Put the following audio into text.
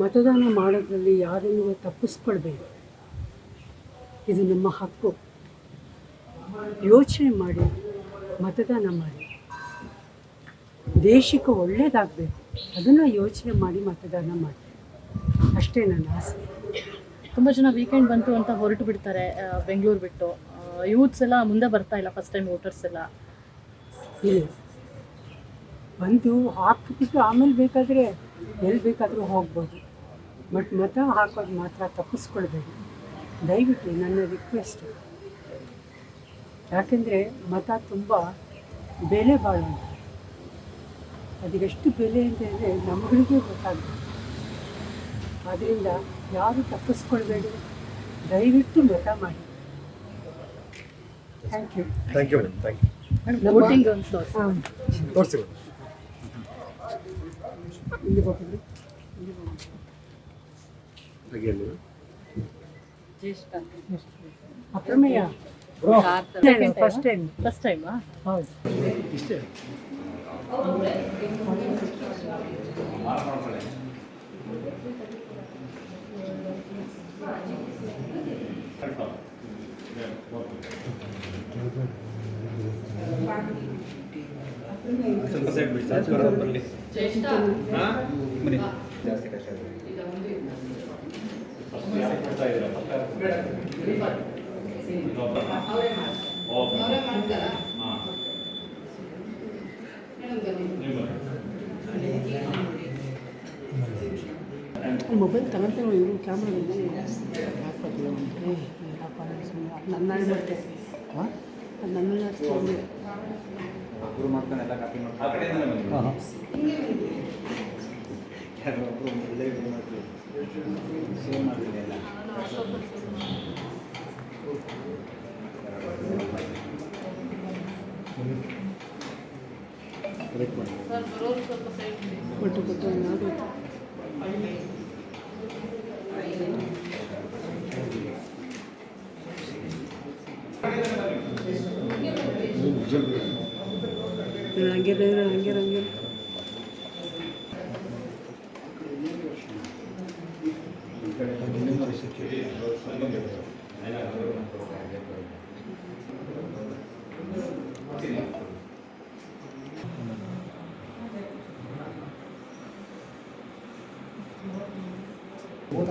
ಮತದಾನ ಮಾಡೋದ್ರಲ್ಲಿ ಯಾರನ್ನು ತಪ್ಪಿಸ್ಕೊಳ್ಬೇಕು? ಇದು ನಮ್ಮ ಹಕ್ಕು. ಯೋಚನೆ ಮಾಡಿ ಮತದಾನ ಮಾಡಿ. ದೇಶಕ್ಕೆ ಒಳ್ಳೇದಾಗಬೇಕು. ಅದನ್ನು ಯೋಚನೆ ಮಾಡಿ ಮತದಾನ ಮಾಡಿ. ಅಷ್ಟೇ ನನ್ನ ಆಸೆ. ತುಂಬ ಜನ ವೀಕೆಂಡ್ ಬಂತು ಅಂತ ಹೊರಟು ಬಿಡ್ತಾರೆ ಬೆಂಗಳೂರು ಬಿಟ್ಟು. ಯೂತ್ಸ್ ಎಲ್ಲ ಮುಂದೆ ಬರ್ತಾ ಇಲ್ಲ ಫಸ್ಟ್ ಟೈಮ್ ವೋಟರ್ಸ್ ಎಲ್ಲ. ಇಲ್ಲ. ಬಂದು ಹಾಕ್ಬಿಟ್ಟು ಆಮೇಲೆ ಬೇಕಾದರೆ ಎಲ್ಲಿ ಬೇಕಾದರೂ ಹೋಗ್ಬೋದು. ಬಟ್ ಮತ ಹಾಕೋದು ಮಾತ್ರ ತಪ್ಪಿಸ್ಕೊಳ್ಬೇಡಿ. ದಯವಿಟ್ಟು ನನ್ನ ರಿಕ್ವೆಸ್ಟ್ ಯಾಕೆಂದರೆ ಮತ ತುಂಬ ಬೆಲೆ ಬಾಳುವಂಥ ಅದಕ್ಕೆಷ್ಟು ಬೆಲೆ ಅಂತ ಹೇಳಿದ್ರೆ ನಮ್ಮಗಳಿಗೆ ಗೊತ್ತಾಗಬೇಕು ಆದ್ದರಿಂದ ಯಾರು ತಪ್ಪಿಸ್ಕೊಳ್ಬೇಡಿ. ದಯವಿಟ್ಟು ಮತ ಮಾಡಿ. Thank you thank you madam thank you voting ಒಂದು ತೋರಿಸಿ ಇಲ್ಲಿ ಹೋಗಿದ್ರಿ ಅಪ್ರಮೇಯ. ಫಸ್ಟ್ ಟೈಮ್ ಫಸ್ಟ್ ಟೈಮಾ ಹೌದು. ಇಷ್ಟೇ ಸ್ವಲ್ಪ ಸೈಡ್ ಬಿಡಿ ಸರ್ ಬರಲಿ ಬನ್ನಿ ಜಾಸ್ತಿ ಕಷ್ಟ ಮೊಬೈಲ್ ತಗೊಂತೇವೆ ಇವರು ಕ್ಯಾಮ್ರಾ ನನ್ನ ಮಾಡ್ತೆ ಹಾಂ ನನ್ನ ಅಪ್ರೂವ್ ಮಾಡ್ತಾನೆ ಎಲ್ಲ ಕಾಪಿ ಮಾಡ್ತಾನೆ ಹಾಂ ಹಾಂ ಒಬ್ಬರು ಒಳ್ಳೆ ಇದು ಮಾಡ್ತೀವಿ correct ಮಾಡಿ. ಕೊಟ್ಟು ಕೊಟ್ಟು ಯಾವುದು ಹಂಗೆ ಹಂಗೆ ಹಂಗೆ. ಬಂದ್ ಮಾಡಿ ಮಾಡಿ.